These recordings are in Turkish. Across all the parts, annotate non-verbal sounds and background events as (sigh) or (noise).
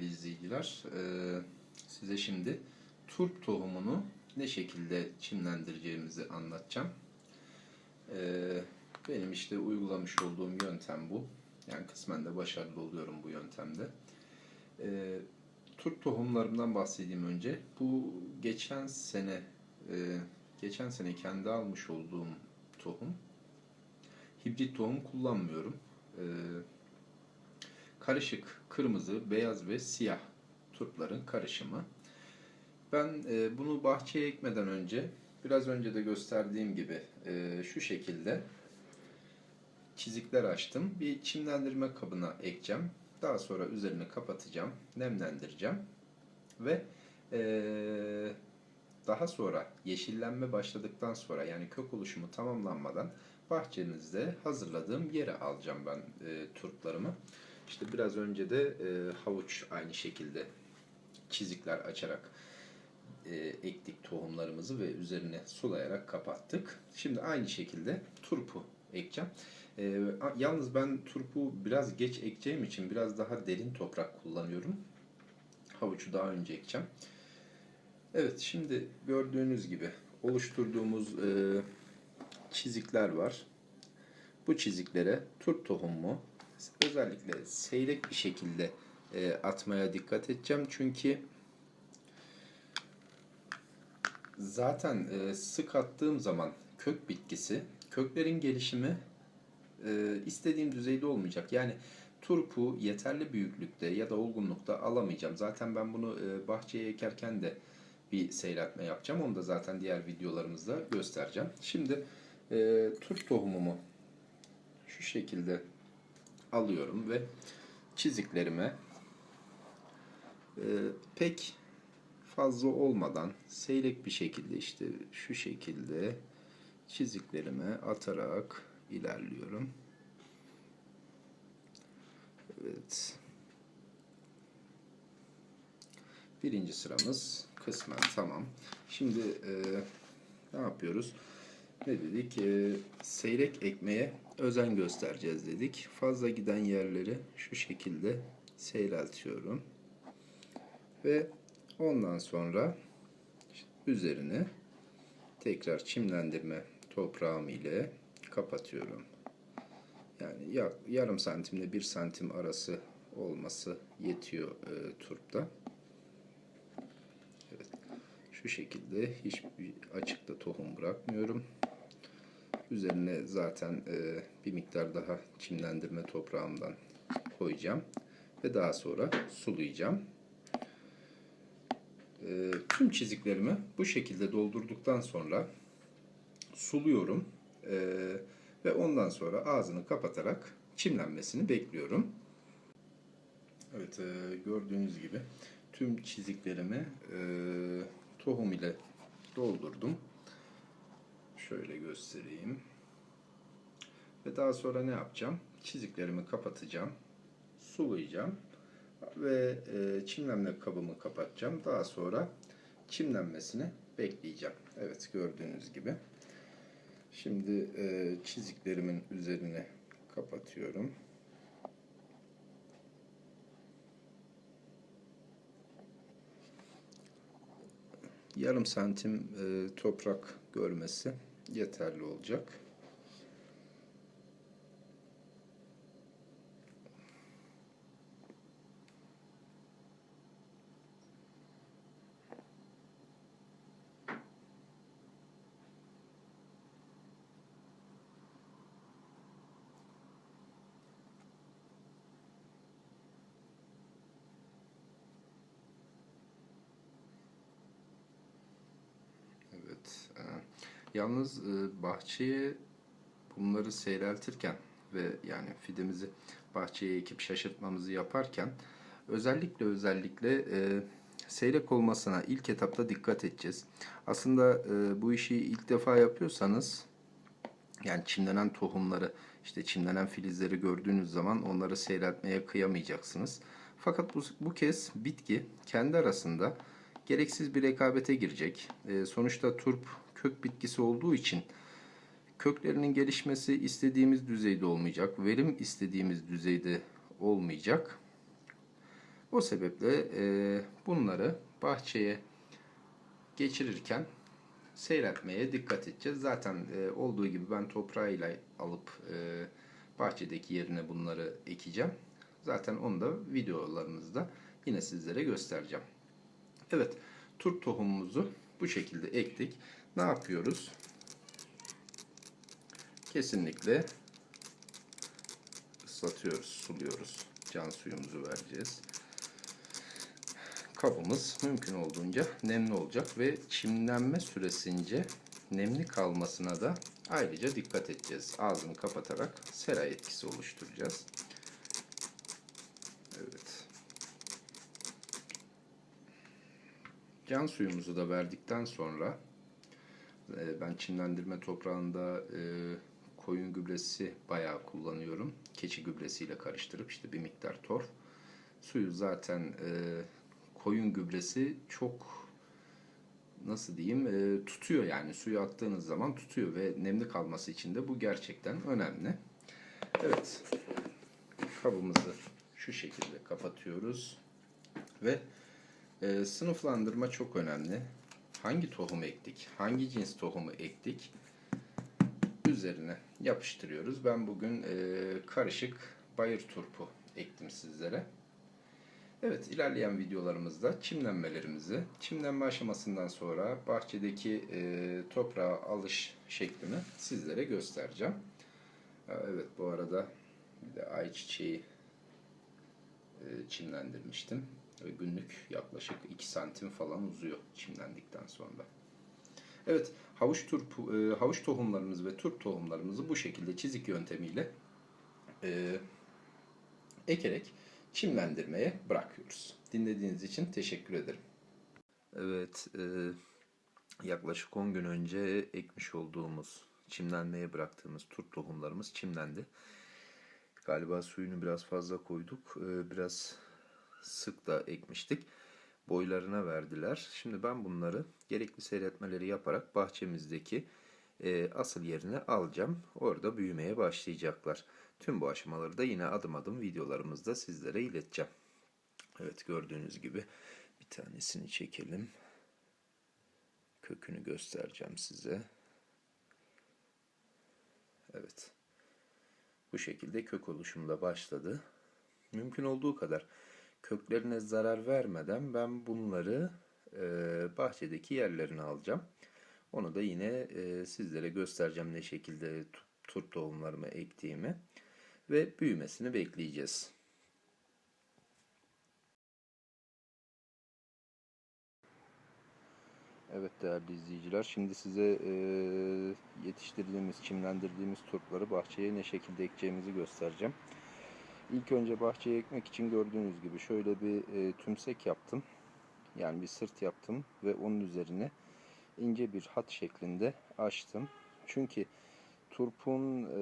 Değerli izleyiciler, eee, size şimdi turp tohumunu ne şekilde çimlendireceğimizi anlatacağım. Eee, Benim işte uygulamış olduğum yöntem bu. Yani kısmen de başarılı oluyorum bu yöntemde. Eee, Turp tohumlarımdan bahsedeyim önce. Bu geçen sene, eee, geçen sene kendi almış olduğum tohum. Hibrit tohum kullanmıyorum. Eee karışık kırmızı, beyaz ve siyah turpların karışımı. Ben e, bunu bahçeye ekmeden önce biraz önce de gösterdiğim gibi e, şu şekilde çizikler açtım. Bir çimlendirme kabına ekeceğim. Daha sonra üzerini kapatacağım, nemlendireceğim ve e, daha sonra yeşillenme başladıktan sonra yani kök oluşumu tamamlanmadan bahçenizde hazırladığım yere alacağım ben e, turplarımı. İşte biraz önce de e, havuç aynı şekilde çizikler açarak e, ektik tohumlarımızı ve üzerine sulayarak kapattık. Şimdi aynı şekilde turpu ekeceğim. E, yalnız ben turpu biraz geç ekeceğim için biraz daha derin toprak kullanıyorum. Havucu daha önce ekeceğim. Evet şimdi gördüğünüz gibi oluşturduğumuz e, çizikler var. Bu çiziklere turp tohumu özellikle seyrek bir şekilde e, atmaya dikkat edeceğim. Çünkü zaten e, sık attığım zaman kök bitkisi, köklerin gelişimi e, istediğim düzeyde olmayacak. Yani turpu yeterli büyüklükte ya da olgunlukta alamayacağım. Zaten ben bunu e, bahçeye ekerken de bir seyretme yapacağım. Onu da zaten diğer videolarımızda göstereceğim. Şimdi e, turp tohumumu şu şekilde alıyorum ve çiziklerime e, pek fazla olmadan seyrek bir şekilde işte şu şekilde çiziklerime atarak ilerliyorum. Evet. Birinci sıramız kısmen tamam. Şimdi e, ne yapıyoruz? Ne dedik? E, seyrek ekmeye özen göstereceğiz dedik. Fazla giden yerleri şu şekilde seyreltiyorum. Ve ondan sonra üzerine tekrar çimlendirme toprağım ile kapatıyorum. Yani ya, yarım santimle bir santim arası olması yetiyor e, turpta. Evet. Şu şekilde hiçbir açıkta tohum bırakmıyorum. Üzerine zaten e, bir miktar daha çimlendirme toprağımdan koyacağım. Ve daha sonra sulayacağım. E, tüm çiziklerimi bu şekilde doldurduktan sonra suluyorum. E, ve ondan sonra ağzını kapatarak çimlenmesini bekliyorum. Evet e, gördüğünüz gibi tüm çiziklerimi e, tohum ile doldurdum. Şöyle göstereyim. Ve daha sonra ne yapacağım? Çiziklerimi kapatacağım. Sulayacağım. Ve e, çimlenme kabımı kapatacağım. Daha sonra çimlenmesini bekleyeceğim. Evet gördüğünüz gibi. Şimdi e, çiziklerimin üzerine kapatıyorum. Yarım santim e, toprak görmesi yeterli olacak. Evet. e, Yalnız e, bahçeye bunları seyreltirken ve yani fidemizi bahçeye ekip şaşırtmamızı yaparken özellikle özellikle e, seyrek olmasına ilk etapta dikkat edeceğiz. Aslında e, bu işi ilk defa yapıyorsanız yani çimlenen tohumları işte çimlenen filizleri gördüğünüz zaman onları seyreltmeye kıyamayacaksınız. Fakat bu, bu kez bitki kendi arasında gereksiz bir rekabete girecek. E, sonuçta turp kök bitkisi olduğu için köklerinin gelişmesi istediğimiz düzeyde olmayacak. Verim istediğimiz düzeyde olmayacak. O sebeple e, bunları bahçeye geçirirken seyretmeye dikkat edeceğiz. Zaten e, olduğu gibi ben toprağıyla alıp e, bahçedeki yerine bunları ekeceğim. Zaten onu da videolarımızda yine sizlere göstereceğim. Evet, turp tohumumuzu bu şekilde ektik. Ne yapıyoruz? Kesinlikle ıslatıyoruz, suluyoruz. Can suyumuzu vereceğiz. Kabımız mümkün olduğunca nemli olacak ve çimlenme süresince nemli kalmasına da ayrıca dikkat edeceğiz. Ağzını kapatarak sera etkisi oluşturacağız. Evet. Can suyumuzu da verdikten sonra ben çimlendirme toprağında e, koyun gübresi bayağı kullanıyorum. Keçi gübresiyle karıştırıp işte bir miktar torf. Suyu zaten e, koyun gübresi çok nasıl diyeyim e, tutuyor yani suyu attığınız zaman tutuyor ve nemli kalması için de bu gerçekten önemli. Evet kabımızı şu şekilde kapatıyoruz ve e, sınıflandırma çok önemli. Hangi tohum ektik, hangi cins tohumu ektik üzerine yapıştırıyoruz. Ben bugün e, karışık bayır turpu ektim sizlere. Evet, ilerleyen videolarımızda çimlenmelerimizi, çimlenme aşamasından sonra bahçedeki e, toprağa alış şeklini sizlere göstereceğim. Evet, bu arada bir de ayçiçeği e, çimlendirmiştim. Günlük yaklaşık 2 santim falan uzuyor çimlendikten sonra. Evet, havuç turp, e, havuç tohumlarımız ve turp tohumlarımızı bu şekilde çizik yöntemiyle e, ekerek çimlendirmeye bırakıyoruz. Dinlediğiniz için teşekkür ederim. Evet, e, yaklaşık 10 gün önce ekmiş olduğumuz, çimlenmeye bıraktığımız turp tohumlarımız çimlendi. Galiba suyunu biraz fazla koyduk. E, biraz sık da ekmiştik. Boylarına verdiler. Şimdi ben bunları gerekli seyretmeleri yaparak bahçemizdeki e, asıl yerine alacağım. Orada büyümeye başlayacaklar. Tüm bu aşamaları da yine adım adım videolarımızda sizlere ileteceğim. Evet gördüğünüz gibi bir tanesini çekelim. Kökünü göstereceğim size. Evet. Bu şekilde kök oluşumu da başladı. Mümkün olduğu kadar köklerine zarar vermeden ben bunları e, bahçedeki yerlerine alacağım. Onu da yine e, sizlere göstereceğim ne şekilde turp tohumlarımı ektiğimi ve büyümesini bekleyeceğiz. Evet değerli izleyiciler şimdi size e, yetiştirdiğimiz, çimlendirdiğimiz turpları bahçeye ne şekilde ekeceğimizi göstereceğim. İlk önce bahçeye ekmek için gördüğünüz gibi şöyle bir e, tümsek yaptım. Yani bir sırt yaptım ve onun üzerine ince bir hat şeklinde açtım. Çünkü turpun e,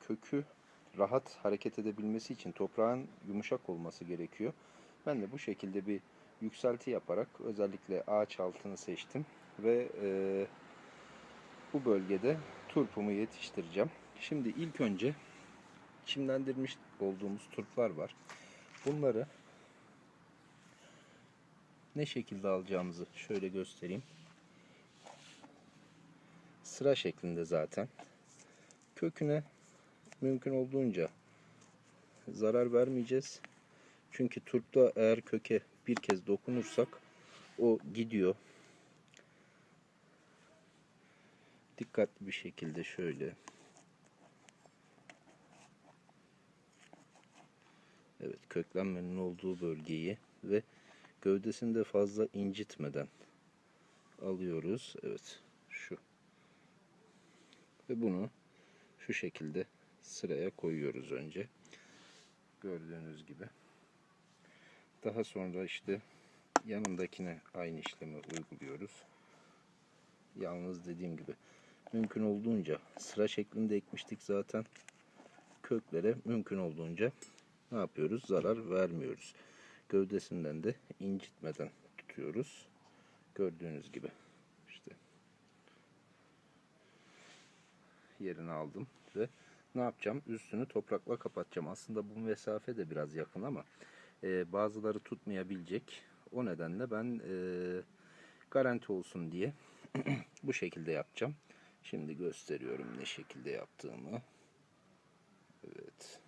kökü rahat hareket edebilmesi için toprağın yumuşak olması gerekiyor. Ben de bu şekilde bir yükselti yaparak özellikle ağaç altını seçtim ve e, bu bölgede turpumu yetiştireceğim. Şimdi ilk önce çimlendirmiş olduğumuz turplar var. Bunları ne şekilde alacağımızı şöyle göstereyim. Sıra şeklinde zaten. Köküne mümkün olduğunca zarar vermeyeceğiz. Çünkü turpta eğer köke bir kez dokunursak o gidiyor. Dikkatli bir şekilde şöyle Evet köklenmenin olduğu bölgeyi ve gövdesini de fazla incitmeden alıyoruz. Evet şu. Ve bunu şu şekilde sıraya koyuyoruz önce. Gördüğünüz gibi. Daha sonra işte yanındakine aynı işlemi uyguluyoruz. Yalnız dediğim gibi mümkün olduğunca sıra şeklinde ekmiştik zaten. Köklere mümkün olduğunca ne yapıyoruz? Zarar vermiyoruz. Gövdesinden de incitmeden tutuyoruz. Gördüğünüz gibi. işte yerini aldım ve ne yapacağım? Üstünü toprakla kapatacağım. Aslında bu mesafe de biraz yakın ama E, bazıları tutmayabilecek. O nedenle ben e, garanti olsun diye (clears throat) bu şekilde yapacağım. Şimdi gösteriyorum ne şekilde yaptığımı. Evet.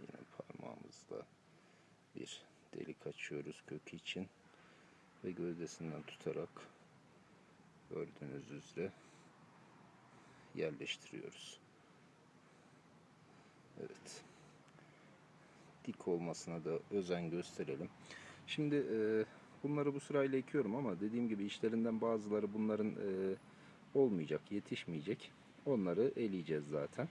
Yine parmağımızla bir delik açıyoruz kökü için ve gövdesinden tutarak gördüğünüz üzere yerleştiriyoruz. Evet. Dik olmasına da özen gösterelim. Şimdi e, bunları bu sırayla ekiyorum ama dediğim gibi işlerinden bazıları bunların e, olmayacak, yetişmeyecek. Onları eleyeceğiz zaten.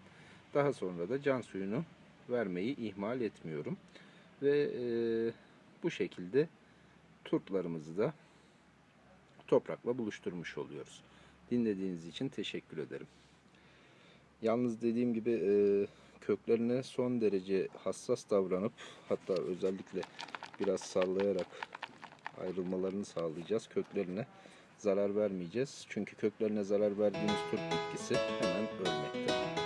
Daha sonra da can suyunu vermeyi ihmal etmiyorum. Ve e, bu şekilde turplarımızı da toprakla buluşturmuş oluyoruz. Dinlediğiniz için teşekkür ederim. Yalnız dediğim gibi e, köklerine son derece hassas davranıp hatta özellikle biraz sallayarak ayrılmalarını sağlayacağız. Köklerine zarar vermeyeceğiz. Çünkü köklerine zarar verdiğimiz turp bitkisi hemen ölmekte.